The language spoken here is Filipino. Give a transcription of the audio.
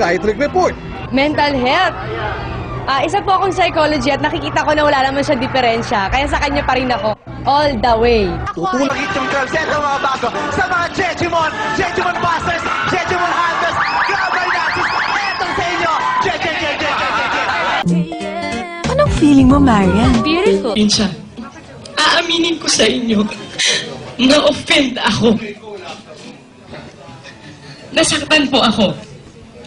psychiatric report. Mental health. Ah, isa po akong psychology at nakikita ko na wala naman siyang diferensya. Kaya sa kanya pa rin ako. All the way. Tutulak yung girls, eto mga bago Sa mga Jejimon, Jejimon Busters, Jejimon Hunters, Global Nazis Etong sa inyo, Je, Je, Je, Je, Je, Je, Je. Anong feeling mo, Marian? Beautiful. Minsan, aaminin ko sa inyo na offend ako. Nasaktan po ako.